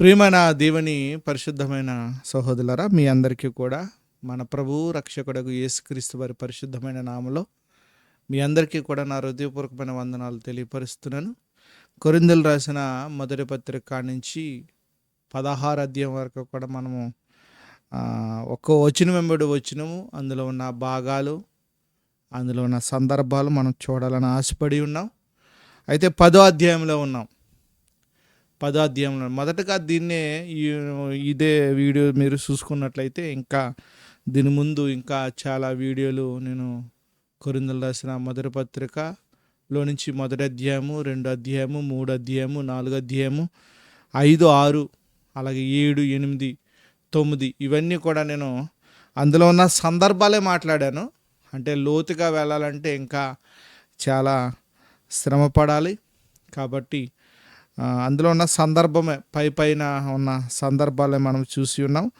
ప్రియమైన దేవుని పరిశుద్ధమైన సహోదరులరా మీ అందరికీ కూడా మన ప్రభు రక్షకుడకు యేసుక్రీస్తు వారి పరిశుద్ధమైన నామలో మీ అందరికీ కూడా నా హృదయపూర్వకమైన వందనాలు తెలియపరుస్తున్నాను. కొరిందలు రాసిన మొదటి పత్రిక నుంచి పదహారు అధ్యాయం వరకు కూడా మనము ఒక్కో వచ్చిన వెంబడి వచ్చినము. అందులో ఉన్న భాగాలు అందులో ఉన్న సందర్భాలు మనం చూడాలని ఆశపడి ఉన్నాం. అయితే పదో అధ్యాయంలో ఉన్నాం. పదాధ్యాయంలో మొదటగా దీన్నే ఈ- ఇదే వీడియో మీరు చూసుకున్నట్లయితే ఇంకా దీని ముందు ఇంకా చాలా వీడియోలు నేను కొరిందలు రాసిన మొదటి పత్రికలో నుంచి మొదటి అధ్యాయము రెండు అధ్యాయము మూడు అధ్యాయము నాలుగు అధ్యాయము ఐదు ఆరు అలాగే ఏడు ఎనిమిది తొమ్మిది ఇవన్నీ కూడా నేను అందులో ఉన్న సందర్భాలే మాట్లాడాను. అంటే లోతుగా వెళ్ళాలంటే ఇంకా చాలా శ్రమ పడాలి కాబట్టి అందులో ఉన్న సందర్భమే పై పైన ఉన్న సందర్భాలే మనం చూసి ఉన్నాం.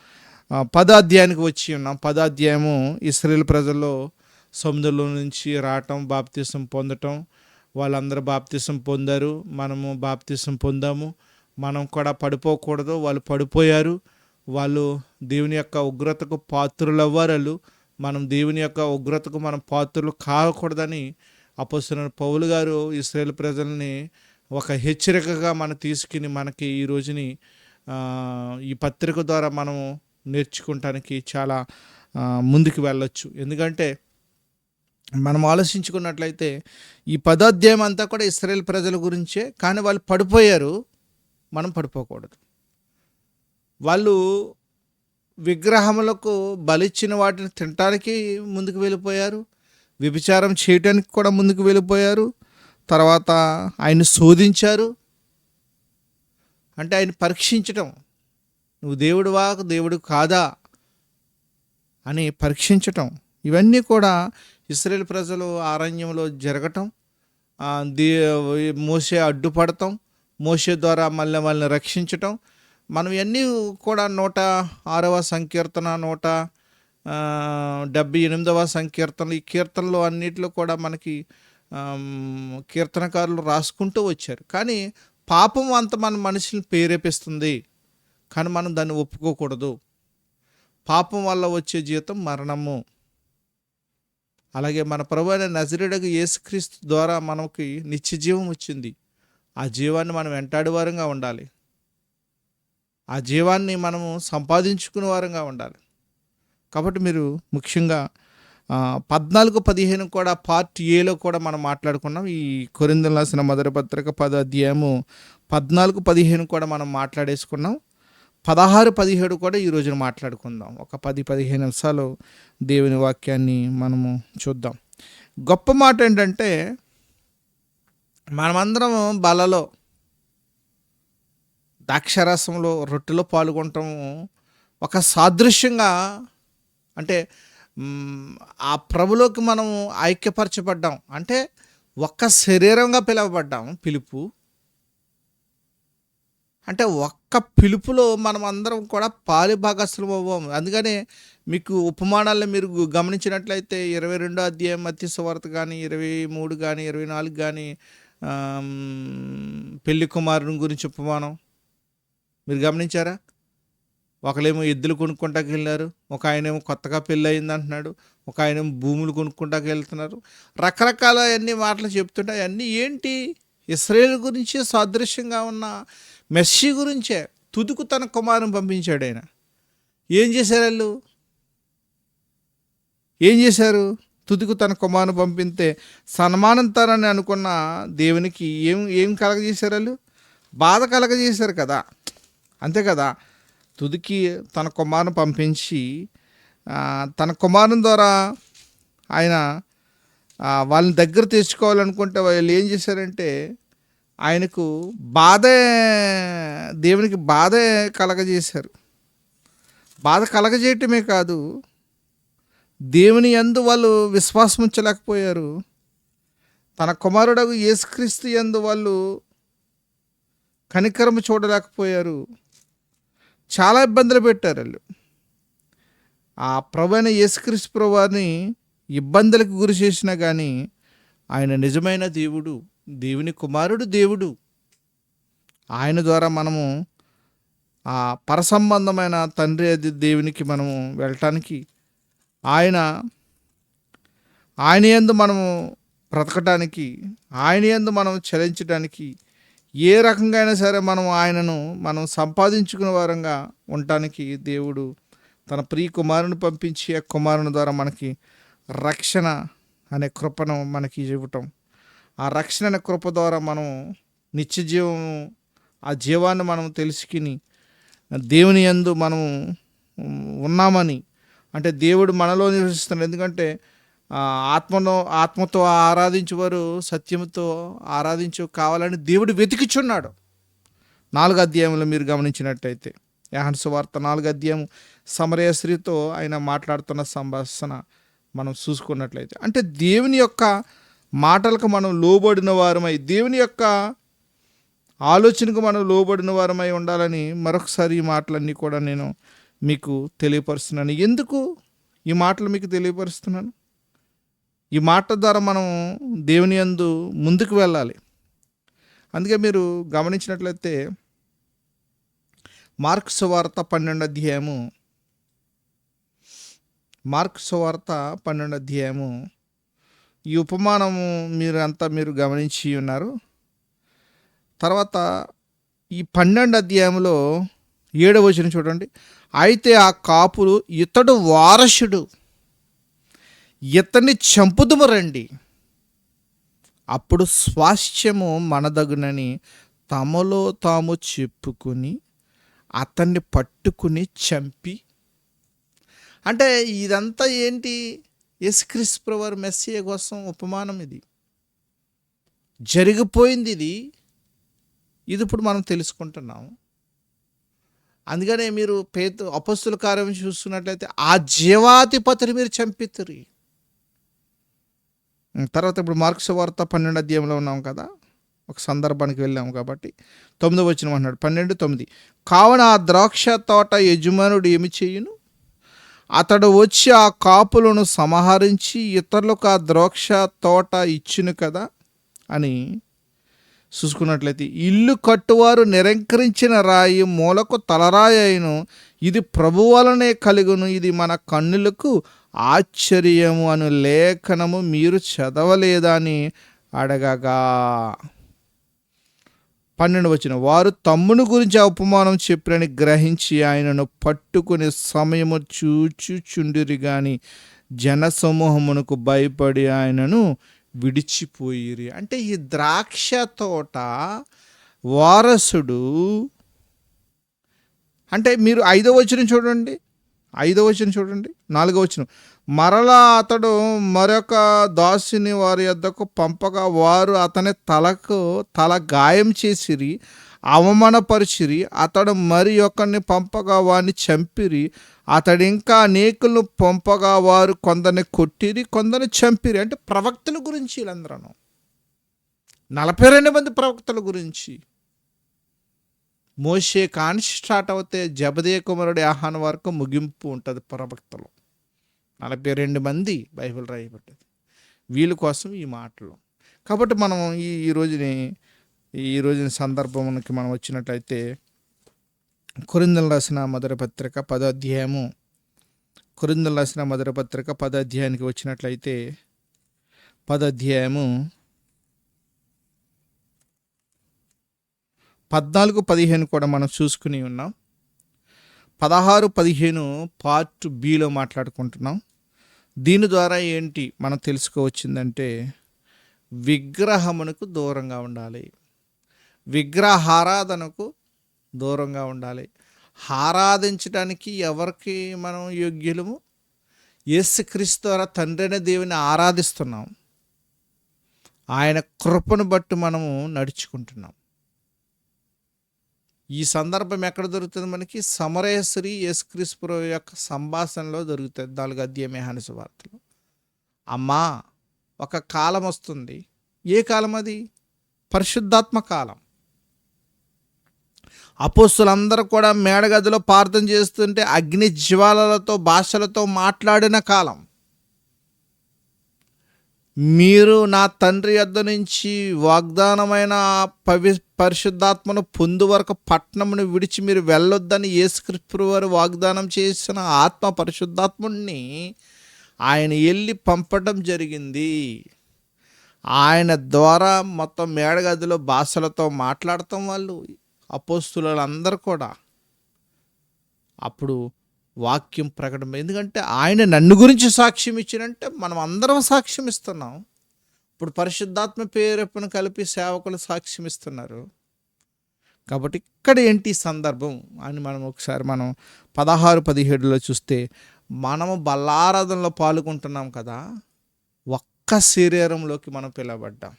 పదాధ్యాయానికి వచ్చి ఉన్నాం. పదాధ్యాయము ఇస్రాయేల్ ప్రజల్లో సముద్రంలో నుంచి రావటం బాప్తీసం పొందటం వాళ్ళందరూ బాప్తీసం పొందారు మనము బాప్తీసం పొందాము. మనం కూడా పడిపోకూడదు వాళ్ళు పడిపోయారు. వాళ్ళు దేవుని యొక్క ఉగ్రతకు పాత్రులు అవ్వారు మనం దేవుని యొక్క ఉగ్రతకు మనం పాత్రలు కాకూడదని అపస్తున్న పౌలు గారు ఇస్రాయేల్ ప్రజల్ని ఒక హెచ్చరికగా మనం తీసుకుని మనకి ఈ రోజుని ఈ పత్రిక ద్వారా మనము నేర్చుకుంటానికి చాలా ముందుకు వెళ్ళొచ్చు. ఎందుకంటే మనం ఆలోచించుకున్నట్లయితే ఈ పదాధ్యాయం అంతా కూడా ఇస్రాయేల్ ప్రజల గురించే కానీ వాళ్ళు పడిపోయారు. మనం పడిపోకూడదు. వాళ్ళు విగ్రహములకు బలిచ్చిన వాటిని తినటానికి ముందుకు వెళ్ళిపోయారు. వ్యభిచారం చేయటానికి కూడా ముందుకు వెళ్ళిపోయారు. తర్వాత ఆయన శోధించారు. అంటే ఆయన పరీక్షించటం. నువ్వు దేవుడువా దేవుడు కాదా అని పరీక్షించటం. ఇవన్నీ కూడా ఇస్రాయేల్ ప్రజలు ఆరణ్యంలో జరగటం. దే మోసే అడ్డుపడటం. మోసే ద్వారా మళ్ళీ వాళ్ళని రక్షించటం. మనం ఇవన్నీ కూడా నూట ఆరవ సంకీర్తన నూట డెబ్భై డెబ్బై ఎనిమిదవ సంకీర్తనలు ఈ కీర్తనలు అన్నిటిలో కూడా మనకి కీర్తనకారులు రాసుకుంటూ వచ్చారు. కానీ పాపం అంత మన మనుషుల్ని ప్రేరేపిస్తుంది. కానీ మనం దాన్ని ఒప్పుకోకూడదు. పాపం వల్ల వచ్చే జీతం మరణము. అలాగే మన ప్రభు అయిన యేసుక్రీస్తు ద్వారా మనకి నిత్య జీవం వచ్చింది. ఆ జీవాన్ని మనం వెంటాడి వారంగా ఉండాలి. ఆ జీవాన్ని మనము సంపాదించుకునే వారంగా ఉండాలి. కాబట్టి మీరు ముఖ్యంగా పద్నాలుగు పదిహేను కూడా పార్ట్ ఏలో కూడా మనం మాట్లాడుకున్నాం. ఈ కొరిందలు రాసిన మొదటి పత్రిక పద అధ్యాయము పద్నాలుగు పదిహేను కూడా మనం మాట్లాడేసుకున్నాం. పదహారు పదిహేడు కూడా ఈ రోజున మాట్లాడుకుందాం. ఒక పది పదిహేను నిమిషాలు దేవుని వాక్యాన్ని మనము చూద్దాం. గొప్ప మాట ఏంటంటే మనమందరం బలలో ద్రాక్షరసంలో రొట్టెలో పాల్గొనటము ఒక సాదృశ్యంగా అంటే ఆ ప్రభులోకి మనం ఐక్యపరచబడ్డాం. అంటే ఒక్క శరీరంగా పిలువబడ్డాం పిలుపు. అంటే ఒక్క పిలుపులో మనం అందరం కూడా పాలి భాగస్థులం అవ్వము అందుకనే మీకు ఉపమానాల్లో మీరు గమనించినట్లయితే ఇరవై రెండో అధ్యాయం మత్స్య సువార్త కానీ ఇరవై మూడు కానీ ఇరవై నాలుగు కానీ పెళ్ళి కుమారుని గురించి ఉపమానం. మీరు గమనించారా? ఒకళ్ళేమో ఎద్దులు కొనుక్కుంటాకి వెళ్ళారు ఒక ఆయనేమో కొత్తగా పెళ్ళి అయింది అంటున్నాడు ఒక ఆయనేమో భూములు కొనుక్కుంటాకి వెళ్తున్నారు. రకరకాల అన్ని మాటలు చెప్తుంటే అన్నీ ఏంటి? ఇస్రాయేల్ గురించి సాదృశ్యంగా ఉన్న మెస్సీ గురించే తుదుకు తన కుమారుని పంపించాడు ఆయన. ఏం చేశారు వాళ్ళు? ఏం చేశారు? తుదుకు తన కుమారుని పంపితే సన్మానంతారని అనుకున్న దేవునికి ఏం ఏం కలగజేశారు వాళ్ళు? బాధ కలగజేశారు కదా. అంతే కదా? తుదికి తన కుమారుని పంపించి తన కుమారుని ద్వారా ఆయన వాళ్ళని దగ్గర తెచ్చుకోవాలనుకుంటే వాళ్ళు ఏం చేశారంటే ఆయనకు బాధే దేవునికి బాధే కలగజేశారు. బాధ కలగజేయటమే కాదు దేవుని యందు వాళ్ళు విశ్వాసం ఉంచలేకపోయారు. తన కుమారుడు యేసుక్రీస్తు యందు వాళ్ళు కనికరము చూడలేకపోయారు. చాలా ఇబ్బందులు పెట్టారు వాళ్ళు. ఆ ప్రభు అయిన యేసుక్రీస్తు ప్రభువారిని ఇబ్బందులకు గురి చేసినా కానీ ఆయన నిజమైన దేవుడు దేవుని కుమారుడు దేవుడు. ఆయన ద్వారా మనము ఆ పరసంబంధమైన తండ్రి అది దేవునికి మనము వెళ్ళటానికి ఆయన ఆయన యందు మనము బ్రతకటానికి ఆయన యందు మనం చలించడానికి ఏ రకంగా అయినా సరే మనం ఆయనను మనం సంపాదించుకునే వారంగా ఉండటానికి దేవుడు తన ప్రియ కుమారుని పంపించి ఆ కుమారుని ద్వారా మనకి రక్షణ అనే కృపను మనకి ఇవ్వటం. ఆ రక్షణ అనే కృప ద్వారా మనం నిత్య జీవం ఆ జీవాన్ని మనం తెలుసుకుని దేవుని యందు మనం ఉన్నామని అంటే దేవుడు మనలో నివసిస్తున్నాడు. ఎందుకంటే ఆత్మను ఆత్మతో ఆరాధించేవారు సత్యంతో ఆరాధించు కావాలని దేవుడు వెతికిచున్నాడు. నాలుగు అధ్యాయంలో మీరు గమనించినట్టయితే యాహన్స్ వార్త నాలుగు అధ్యాయం సమరయశ్రీతో ఆయన మాట్లాడుతున్న సంభాషణ మనం చూసుకున్నట్లయితే అంటే దేవుని యొక్క మాటలకు మనం లోబడిన వారమై దేవుని యొక్క ఆలోచనకు మనం లోబడిన వారమై ఉండాలని మరొకసారి ఈ మాటలన్నీ కూడా నేను మీకు తెలియపరుస్తున్నాను. ఎందుకు ఈ మాటలు మీకు తెలియపరుస్తున్నాను? ఈ మాట ద్వారా మనం దేవుని యందు ముందుకు వెళ్ళాలి. అందుకే మీరు గమనించినట్లయితే మార్క్స్ వార్త పన్నెండు అధ్యాయము మార్క్స్ వార్త పన్నెండు అధ్యాయము ఈ ఉపమానము మీరు అంతా మీరు గమనించి ఉన్నారు. తర్వాత ఈ పన్నెండు అధ్యాయంలో ఏడవ వచ్చిన చూడండి. అయితే ఆ కాపులు ఇతడు వారసుడు ఇతన్ని చంపుదుము రండి. అప్పుడు స్వాస్థ్యము మనదగునని తమలో తాము చెప్పుకుని అతన్ని పట్టుకుని చంపి. అంటే ఇదంతా ఏంటి? యేసుక్రీస్తు ప్రవర్ మెస్సియ కోసం ఉపమానం ఇది. జరిగిపోయింది ఇది. ఇది ఇప్పుడు మనం తెలుసుకుంటున్నాం అందుకనే మీరు పేద అపస్తుల కార్యం చూస్తున్నట్లయితే ఆ జీవాధిపతిని మీరు చంపితురి. తర్వాత ఇప్పుడు మార్క్స్ వార్త పన్నెండు అధ్యాయంలో ఉన్నాం కదా ఒక సందర్భానికి వెళ్ళాము కాబట్టి. తొమ్మిది వచ్చిన అన్నాడు పన్నెండు తొమ్మిది. కావున ఆ ద్రాక్ష తోట యజమానుడు ఏమి చేయును? అతడు వచ్చి ఆ కాపులను సంహరించి ఇతరులకు ఆ ద్రాక్ష తోట ఇచ్చును కదా అని చూసుకున్నట్లయితే ఇల్లు కట్టువారు నిరంకరించిన రాయి మూలకు తలరాయి అయిను. ఇది ప్రభువలనే కలుగును ఇది మన కన్నులకు ఆశ్చర్యము అను లేఖనము మీరు చదవలేదా అని అడగగా. పన్నెండు వచ్చిన వారు తమ్ముని గురించి అపమానం చెప్పినని గ్రహించి ఆయనను పట్టుకునే సమయము చూచుచుండిరి గాని జనసమూహమునకు భయపడి ఆయనను విడిచిపోయిరి. అంటే ఈ ద్రాక్ష తోట వారసుడు అంటే మీరు ఐదో వచ్చిన చూడండి. ఐదో వచ్చిన చూడండి. నాలుగో వచ్చిన మరలా అతడు మరొక దాసుని వారి యొద్దకు పంపగా వారు అతని తలకు తల గాయం చేసిరి అవమానపరిచిరి అతడు మరి ఒకరిని పంపగా వారిని చంపిరి అతడు ఇంకా అనేకులను పంపగా వారు కొందరిని కొట్టిరి కొందరిని చంపిరి. అంటే ప్రవక్తల గురించి వీళ్ళందరూ. నలభై రెండు మంది ప్రవక్తల గురించి. మోషే కాన్షి స్టార్ట్ అవుతే జబదే కుమారుడి ఆహ్వాన వరకు ముగింపు ఉంటుంది ప్రవక్తలు. నలభై రెండు మంది బైబిల్ రాయబడ్డది. వీళ్ళ కోసం ఈ మాటలు. కాబట్టి మనం ఈ ఈ రోజుని ఈ రోజుని సందర్భంకి మనం వచ్చినట్లయితే కొరిందలు రాసిన మొదటి పత్రిక పదో అధ్యాయము కొరిందలు రాసిన మొదటి పత్రిక పదో అధ్యాయానికి వచ్చినట్లయితే పదో అధ్యాయము పద్నాలుగు పదిహేను కూడా మనం చూసుకుని ఉన్నాం. పదహారు పదిహేను పార్ట్ బిలో మాట్లాడుకుంటున్నాం. దీని ద్వారా ఏంటి మనం తెలుసుకోవచ్చిందంటే విగ్రహమునకు దూరంగా ఉండాలి. విగ్రహారాధనకు దూరంగా ఉండాలి. ఆరాధించడానికి ఎవరికి మనం యోగ్యులము? యేసుక్రీస్తు ద్వారా తండ్రి అనే దేవుని ఆరాధిస్తున్నాం. ఆయన కృపను బట్టి మనము నడుచుకుంటున్నాం. ఈ సందర్భం ఎక్కడ దొరుకుతుంది మనకి? సమరేశ్వరి యేసుక్రీస్తు యొక్క సంభాషణలో దొరుకుతుంది నాలుగు అధ్యాయమే హనస వార్తలు అమ్మా ఒక కాలం వస్తుంది. ఏ కాలం అది? పరిశుద్ధాత్మ కాలం. అపోస్తులందరూ కూడా మేడగదిలో ప్రార్థన చేస్తుంటే అగ్ని జ్వాలలతో భాషలతో మాట్లాడిన కాలం. మీరు నా తండ్రి యొద్ద నుంచి వాగ్దానమైన పవి పరిశుద్ధాత్మను పొందు వరకు పట్టణమును విడిచి మీరు వెళ్ళొద్దని యేసుక్రీస్తు వారు వాగ్దానం చేసిన ఆత్మ పరిశుద్ధాత్ముడిని ఆయన వెళ్ళి పంపడం జరిగింది. ఆయన ద్వారా మొత్తం మేడగదిలో భాషలతో మాట్లాడటం వాళ్ళు అపోస్తులందరూ కూడా. అప్పుడు వాక్యం ప్రకటన. ఎందుకంటే ఆయన నన్ను గురించి సాక్ష్యం ఇచ్చినంటే మనం అందరం సాక్ష్యం ఇస్తున్నాం. ఇప్పుడు పరిశుద్ధాత్మ పేరెప్పును కలిపి సేవకులు సాక్ష్యం ఇస్తున్నారు. కాబట్టి ఇక్కడ ఏంటి సందర్భం అని మనం ఒకసారి మనం పదహారు పదిహేడులో చూస్తే మనము బల్లారాధనలో పాల్గొంటున్నాం కదా ఒక్క శరీరంలోకి మనం పిలవబడ్డాం.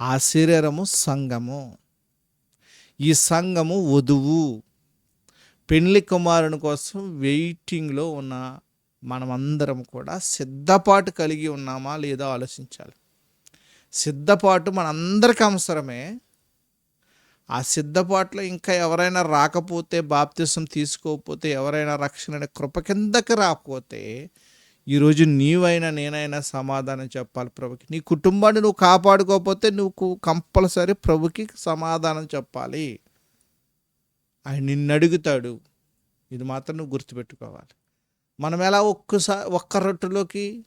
ఆ శరీరము సంఘము. ఈ సంఘము వధువు. పెళ్ళి కుమారుని కోసం వెయిటింగ్లో ఉన్న మనమందరం కూడా సిద్ధపాటు కలిగి ఉన్నామా లేదా ఆలోచించాలి. సిద్ధపాటు మనందరికి అవసరమే. ఆ సిద్ధపాట్లో ఇంకా ఎవరైనా రాకపోతే బాప్తిసం తీసుకోకపోతే ఎవరైనా రక్షణ అనే కృప కిందకి రాకపోతే ఈరోజు నీవైనా నేనైనా సమాధానం చెప్పాలి ప్రభుకి. నీ కుటుంబాన్ని నువ్వు కాపాడుకోకపోతే నువ్వు కంపల్సరీ ప్రభుకి సమాధానం చెప్పాలి. ఆయన నిన్ను అడుగుతాడు ఇది మాత్రం నువ్వు గుర్తుపెట్టుకోవాలి. మనం ఎలా ఒక్కసారి ఒక్క రొట్టెలోకి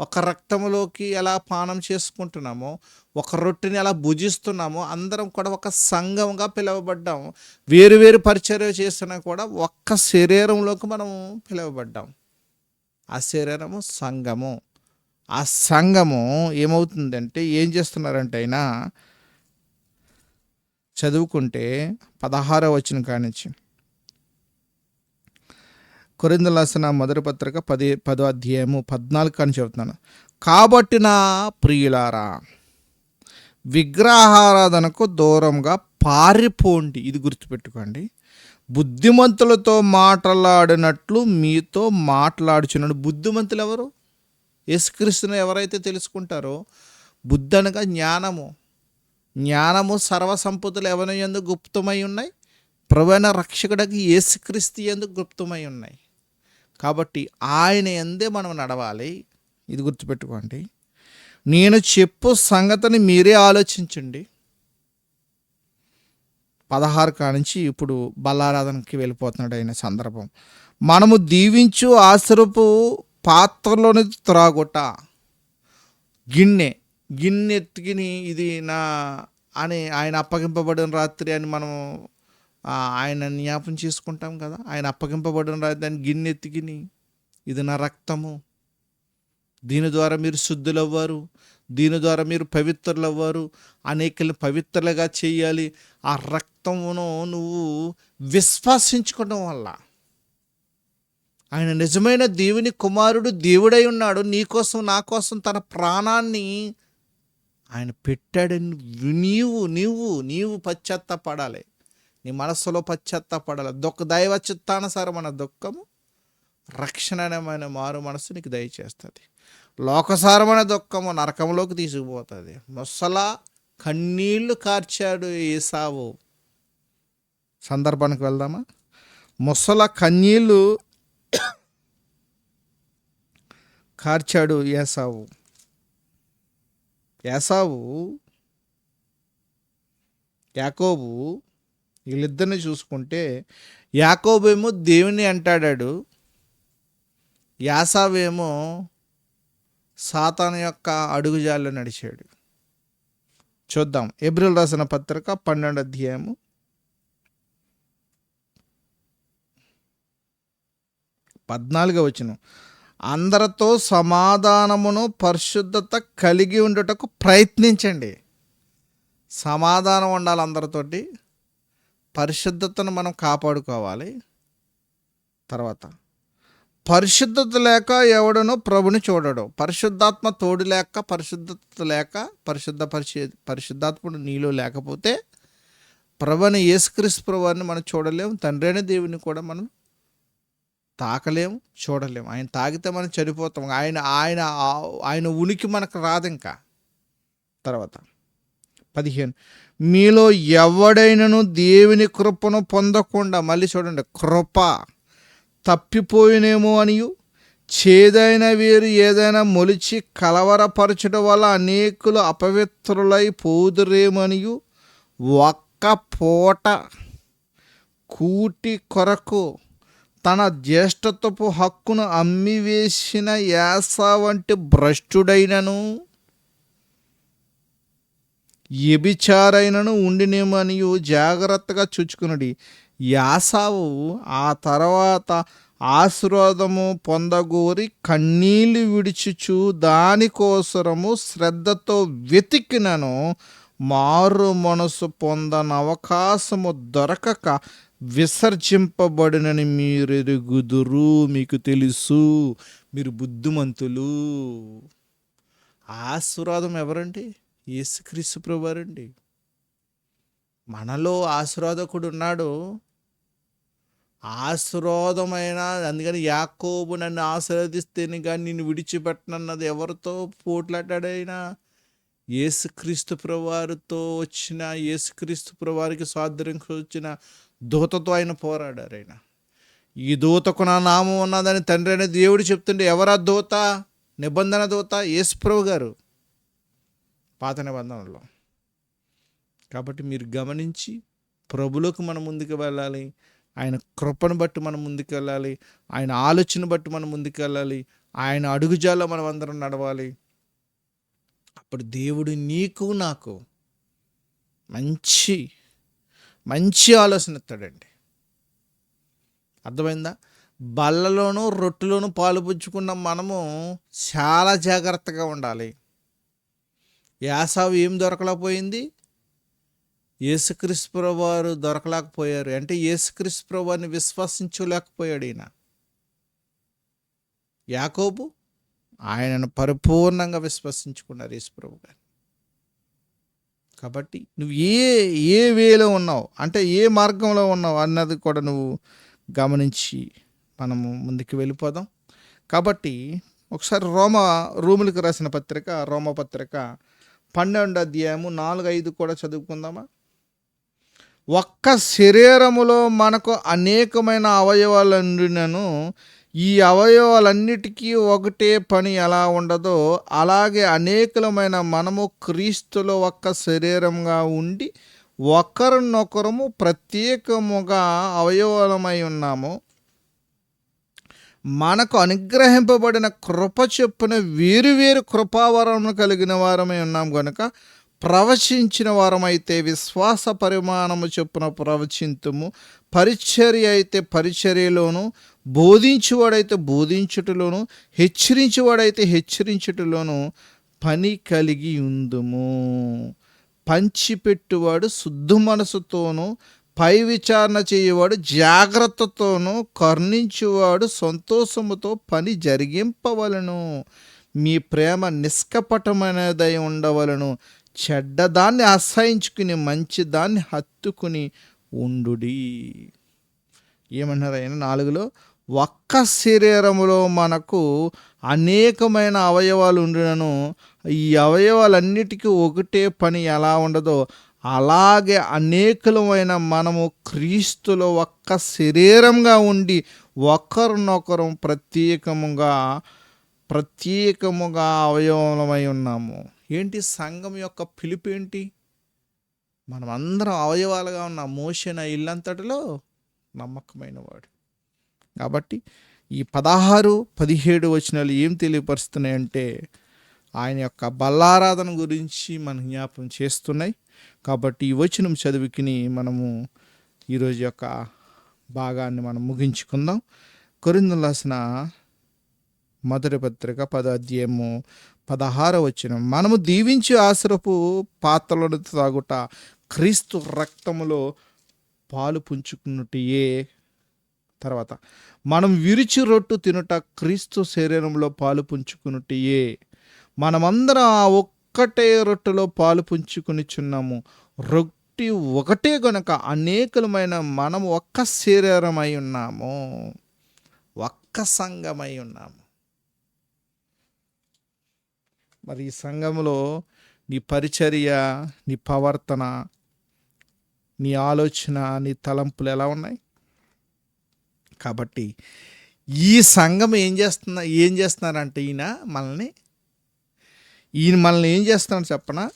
ఒక రక్తంలోకి ఎలా పానం చేసుకుంటున్నామో ఒక రొట్టెని ఎలా భుజిస్తున్నామో అందరం కూడా ఒక సంఘంగా పిలువబడ్డాం. వేరు వేరు పరిచర్య చేస్తున్నా కూడా ఒక్క శరీరంలోకి మనం పిలువబడ్డాం. ఆ శరీరము సంఘము. ఆ సంఘము ఏమవుతుందంటే ఏం చేస్తున్నారంటే అయినా చదువుకుంటే పదహారో వచ్చిన కానిచ్చి. కొరిందలాసన మొదటి పత్రిక పది పదో అధ్యాయము పద్నాలుగు కానీ చెబుతున్నాను. కాబట్టి నా ప్రియులారా విగ్రహారాధనకు దూరంగా పారిపోండి. ఇది గుర్తుపెట్టుకోండి. బుద్ధిమంతులతో మాట్లాడినట్లు మీతో మాట్లాడుచున్నాడు. బుద్ధిమంతులు ఎవరు? యేసుక్రీస్తుని ఎవరైతే తెలుసుకుంటారో బుద్ధి అనగా జ్ఞానము. జ్ఞానము సర్వసంపదలు ఎవరి ఎందుకు గుప్తమై ఉన్నాయి? ప్రవణ రక్షకుడికి ఏసుక్రీస్తు ఎందుకు గుప్తమై ఉన్నాయి. కాబట్టి ఆయన ఎందే మనం నడవాలి. ఇది గుర్తుపెట్టుకోండి. నేను చెప్పు సంగతిని మీరే ఆలోచించండి. పదహారు కానించి ఇప్పుడు బల్లారాధనకి వెళ్ళిపోతున్నాడు అయిన సందర్భం. మనము దీవించు ఆశ్రపు పాత్రలోని త్రాగుట గిన్నె గిన్నెత్తికిని ఇది నా అని ఆయన అప్పగింపబడిన రాత్రి అని మనం ఆయన జ్ఞాపం చేసుకుంటాం కదా. ఆయన అప్పగింపబడిన రాత్రి అని గిన్నెత్తికిని ఇది నా రక్తము. దీని ద్వారా మీరు శుద్ధులవ్వారు. దీని ద్వారా మీరు పవిత్రులవ్వారు. అనేకల్ని పవిత్రులుగా చేయాలి. ఆ రక్తమును నువ్వు విశ్వాసించుకోవడం వల్ల. ఆయన నిజమైన దేవుని కుమారుడు దేవుడై ఉన్నాడు. నీ కోసం నా కోసం తన ప్రాణాన్ని ఆయన పెట్టాడని నీవు నీవు నీవు పశ్చాత్తాపడాలి. నీ మనస్సులో పశ్చాత్తాపడాలి. దుఃఖ దైవ చిత్తానుసారమైన దుఃఖము రక్షణమైన మారు మనస్సు నీకు దయచేస్తుంది. లోకసారమైన దుఃఖము నరకంలోకి తీసుకుపోతుంది. ముసలా కన్నీళ్ళు కార్చాడు ఏసావు. సందర్భానికి వెళ్దామా? ముసల కన్నీళ్ళు కార్చాడు ఏసావు. ఏసావు యాకోబు వీళ్ళిద్దరిని చూసుకుంటే యాకోబేమో దేవుని అంటాడాడు యాసావేమో సాతాను యొక్క అడుగుజాల్లో నడిచాడు. చూద్దాం. ఏప్రిల్ రాసిన పత్రిక పన్నెండు అధ్యాయము. పద్నాలుగో వచ్చిన అందరితో సమాధానమును పరిశుద్ధత కలిగి ఉండుటకు ప్రయత్నించండి. సమాధానం ఉండాలి అందరితోటి. పరిశుద్ధతను మనం కాపాడుకోవాలి. తర్వాత పరిశుద్ధత లేక ఎవడను ప్రభుని చూడడు. పరిశుద్ధాత్మ తోడు లేక పరిశుద్ధత లేక పరిశుద్ధ పరిశు పరిశుద్ధాత్ముడు నీలో లేకపోతే ప్రభుని యేసుక్రీస్తు ప్రభుని మనం చూడలేము. తండ్రి దేవుని కూడా మనం తాకలేము చూడలేము. ఆయన తాగితే మనం చనిపోతాం. ఆయన ఆయన ఆయన ఉనికి మనకు రాదు ఇంకా తర్వాత పదిహేను. మీలో ఎవడైనను దేవుని కృపను పొందకుండా మళ్ళీ చూడండి కృప తప్పిపోయినేమో అనియు చేదైన వీరు ఏదైనా మొలిచి కలవరపరచడం వల్ల అనేకులు అపవిత్రులై పోదురేమనియు ఒక్క పూట కూటి కొరకు తన జ్యేష్ఠత్వపు హక్కును అమ్మివేసిన యాస వంటి భ్రష్టుడైనను ఎబిచారైనను ఉండినేమనియు జాగ్రత్తగా చూచుకునడి. యాసావు ఆ తర్వాత ఆశీర్వాదము పొందగోరి కన్నీళ్ళు విడిచుచు దానికోసరము శ్రద్ధతో వెతికినను. మారు మనసు పొందని అవకాశము దొరకక విసర్జింపబడినని మీరు ఎరుగుదురు మీకు తెలుసు. మీరు బుద్ధిమంతులు. ఆశీర్వాదం ఎవరండి? యేసుక్రీస్తు ప్రభువారండి. మనలో ఆశీర్వాదకుడు ఉన్నాడు ఆశీర్వాదమైన అందుకని యాకోబు నన్ను ఆశీర్వదిస్తేనే కానీ నిన్ను విడిచిపెట్టనన్నది ఎవరితో పోట్లాడాడైనా? యేసుక్రీస్తు ప్రవారితో వచ్చిన యేసుక్రీస్తు ప్రవారికి స్వాధీనం వచ్చిన దూతతో ఆయన పోరాడారు ఆయన. ఈ దూతకు నా నామం ఉన్నదని తండ్రి అనే దేవుడు చెప్తుంటే ఎవరా దూత? నిబంధన దూత? యేసుప్రభు గారు. పాత నిబంధనలో. కాబట్టి మీరు గమనించి ప్రభులకు మనం ముందుకు వెళ్ళాలి. ఆయన కృపను బట్టి మనం ముందుకు వెళ్ళాలి. ఆయన ఆలోచన బట్టి మనం ముందుకు వెళ్ళాలి. ఆయన అడుగుజాల్లో మనం అందరం నడవాలి. అప్పుడు దేవుడు నీకు నాకు మంచి మంచి ఆలోచన ఇస్తాడండి అర్థమైందా? బళ్ళలోనూ రొట్టెలోనూ పాలు పుచ్చుకున్న మనము చాలా జాగ్రత్తగా ఉండాలి. యాసావు ఏం దొరకలేకపోయింది? యేసుక్రీస్తు వారు దొరకలేకపోయారు. అంటే యేసుక్రీస్తు వారిని విశ్వసించలేకపోయాడు ఈయన. యాకోబు ఆయనను పరిపూర్ణంగా విశ్వసించుకున్నారు యేసుప్రభు గారు కాబట్టి నువ్వు ఏ ఏ వేలో ఉన్నావు? అంటే ఏ మార్గంలో ఉన్నావు అన్నది కూడా నువ్వు గమనించి మనము ముందుకు వెళ్ళిపోదాం. కాబట్టి ఒకసారి రోమ రూములకు రాసిన పత్రిక రోమ పత్రిక పన్నెండు అధ్యాయము నాలుగు ఐదు కూడా చదువుకుందామా? ఒక్క శరీరములో మనకు అనేకమైన అవయవాలుండినను ఈ అవయవాలన్నిటికీ ఒకటే పని ఎలా ఉండదో అలాగే అనేకులమైన మనము క్రీస్తులో ఒక్క శరీరంగా ఉండి ఒకరినొకరము ప్రత్యేకముగా అవయవలమై ఉన్నాము. మనకు అనుగ్రహింపబడిన కృప చొప్పున వేరు వేరు కృపావరమును కలిగిన వారమై ఉన్నాం కనుక ప్రవచించిన వారమైతే విశ్వాస పరిమాణము చొప్పున ప్రవచింతుము. పరిచర్య అయితే పరిచర్యలోను బోధించువాడైతే బోధించుటలోను హెచ్చరించువాడైతే హెచ్చరించుటలోను పని కలిగి ఉందుము. పంచిపెట్టువాడు శుద్ధ మనసుతోనూ పై విచారణ చేయవాడు జాగ్రత్తతోనూ కర్ణించువాడు సంతోషముతో పని జరిగింపవలను. మీ ప్రేమ నిష్కపటమైనదై ఉండవలను. చెడ్డదాన్ని ఆశ్రయించుకుని మంచిదాన్ని హత్తుకుని ఉండుడి. ఏమన్నారు ఆయన నాలుగులో ఒక్క శరీరములో మనకు అనేకమైన అవయవాలు ఉండినను. ఈ అవయవాలన్నిటికీ ఒకటే పని ఎలా ఉండదో అలాగే అనేకులమైన మనము క్రీస్తులో ఒక్క శరీరంగా ఉండి ఒకరినొకరు ప్రత్యేకముగా ప్రత్యేకముగా అవయవమై ఉన్నాము. ఏంటి సంఘం యొక్క పిలుపు ఏంటి? మనం అందరం అవయవాలుగా ఉన్న మోషన్ ఇల్లంతటిలో నమ్మకమైన వాడు కాబట్టి ఈ పదహారు పదిహేడు వచనాలు ఏం తెలియపరుస్తున్నాయంటే ఆయన యొక్క బల్లారాధన గురించి మన జ్ఞాపం చేస్తున్నాయి. కాబట్టి ఈ వచనం చదివికిని మనము ఈరోజు యొక్క భాగాన్ని మనం ముగించుకుందాం. కొరిందులు రాసిన మొదటి పత్రిక పద అధ్యాయము పదహార వచ్చిన మనము దీవించి ఆసరపు పాత్రలను తాగుట క్రీస్తు రక్తములో పాలు పుంజుకున్నట్టే తర్వాత. మనం విరిచి రొట్టు తినుట క్రీస్తు శరీరంలో పాలు పుంజుకున్నట్టే మనమందరం ఆ ఒక్కటే రొట్టెలో పాలు పుంజుకునిచున్నాము రొట్టి ఒకటే గనుక అనేకులమైన మనం ఒక్క శరీరమై ఉన్నాము. ఒక్క సంఘమై ఉన్నాము. మరి ఈ సంఘంలో నీ పరిచర్య నీ ప్రవర్తన నీ ఆలోచన నీ తలంపులు ఎలా ఉన్నాయి? కాబట్టి ఈ సంఘం ఏం చేస్తున్నా ఏం చేస్తున్నారంటే ఈయన మనల్ని ఈయన మనల్ని ఏం చేస్తున్నాడు చెప్పనా?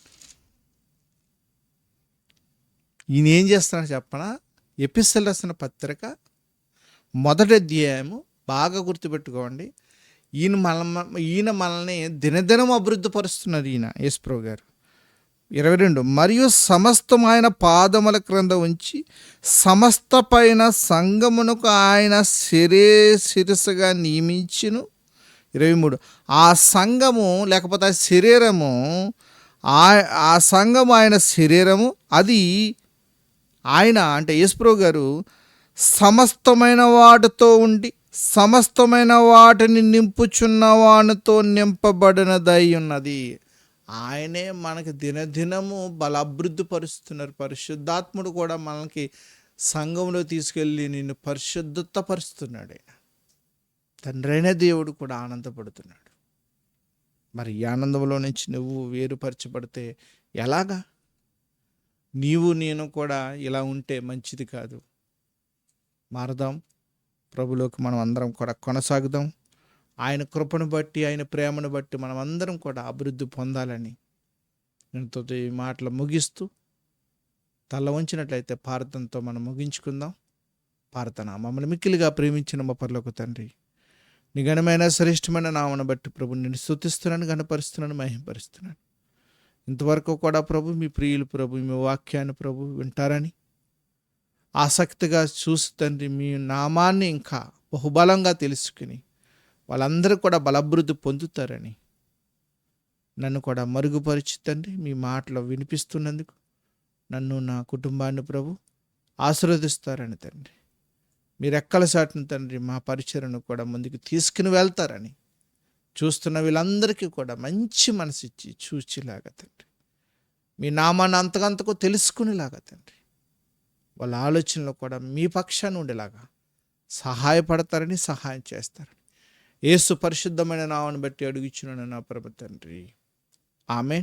ఈయన ఏం చేస్తున్నాడు చెప్పనా? ఎపిస్సల్ రాసిన పత్రిక మొదటి అధ్యాయము బాగా గుర్తుపెట్టుకోండి. ఈయన మన ఈయన మనల్ని దినదినం అభివృద్ధి పరుస్తున్నారు ఈయన యేసుప్రభు గారు ఇరవై రెండు. మరియు సమస్తం ఆయన పాదముల క్రింద ఉంచి సమస్త పైన సంగమునకు ఆయన శిరే శిరసగా నియమించును. ఇరవై మూడు. ఆ సంఘము లేకపోతే ఆ శరీరము ఆ ఆ సంఘము ఆయన శరీరము అది ఆయన అంటే యశ్ప్రో గారు సమస్తమైన వాటితో ఉండి సమస్తమైన వాటిని నింపుచున్న వానితో నింపబడినదై ఉన్నది. ఆయనే మనకి దినదినము బలాభివృద్ధి పరుస్తున్నారు. పరిశుద్ధాత్ముడు కూడా మనకి సంఘంలో తీసుకెళ్ళి నిన్ను పరిశుద్ధత పరుస్తున్నాడు ఆయన తండ్రైన దేవుడు కూడా ఆనందపడుతున్నాడు. మరి ఈ ఆనందంలో నుంచి నువ్వు వేరుపరచబడితే ఎలాగా? నీవు నేను కూడా ఇలా ఉంటే మంచిది కాదు. మారదాం. ప్రభులోకి మనం అందరం కూడా కొనసాగుదాం. ఆయన కృపను బట్టి ఆయన ప్రేమను బట్టి మనం అందరం కూడా అభివృద్ధి పొందాలని నేనుతో ఈ మాటలు ముగిస్తూ తల ఉంచినట్లయితే భారతంతో మనం ముగించుకుందాం. ప్రార్థన మమ్మల్ని మిక్కిలిగా ప్రేమించిన మా పర్లకు తండ్రి నిఘనమైన శ్రేష్టమైన నామను బట్టి ప్రభు నేను స్థుతిస్తున్నాను గణపరుస్తున్నాను మహింపరుస్తున్నాను. ఇంతవరకు కూడా ప్రభు మీ ప్రియులు ప్రభు మీ వాక్యాన్ని ప్రభు వింటారని ఆసక్తిగా చూసి తండ్రి మీ నామాన్ని ఇంకా బహుబలంగా తెలుసుకుని వాళ్ళందరూ కూడా బలభివృద్ధి పొందుతారని. నన్ను కూడా మరుగుపరిచి తండ్రి మీ మాటలు వినిపిస్తున్నందుకు నన్ను నా కుటుంబాన్ని ప్రభు ఆశీర్వదిస్తారని తండ్రి. మీరు ఎక్కల సాటిన తండ్రి మా పరిచయను కూడా ముందుకు తీసుకుని వెళ్తారని చూస్తున్న వీళ్ళందరికీ కూడా మంచి మనసు ఇచ్చి చూచేలాగా తండ్రి. మీ నామాన్ని అంతకంతకు తెలుసుకునేలాగా తండ్రి. వాళ్ళ ఆలోచనలో కూడా మీ పక్షాన్ని ఉండేలాగా సహాయపడతారని సహాయం చేస్తారని ఏసు పరిశుద్ధమైన నామను బట్టి అడుగుచున్నాను నా పరమ తండ్రి. ఆమె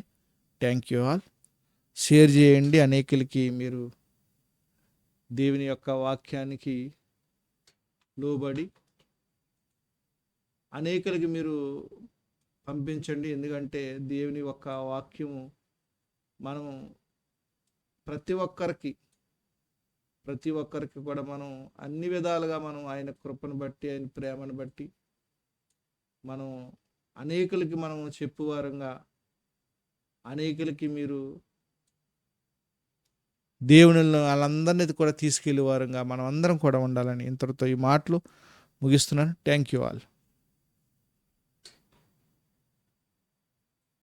థ్యాంక్ యూ ఆల్. షేర్ చేయండి అనేకులకి మీరు దేవుని యొక్క వాక్యానికి లోబడి అనేకులకి మీరు పంపించండి. ఎందుకంటే దేవుని యొక్క వాక్యము మనం ప్రతి ఒక్కరికి ప్రతి ఒక్కరికి కూడా మనం అన్ని విధాలుగా మనం ఆయన కృపను బట్టి ఆయన ప్రేమను బట్టి మనం అనేకులకి మనం చెప్పువారంగా అనేకులకి మీరు దేవుని వాళ్ళందరినీ కూడా తీసుకెళ్ళే వారంగా మనం అందరం కూడా ఉండాలని ఇంతటితో ఈ మాటలు ముగిస్తున్నాను. Thank you all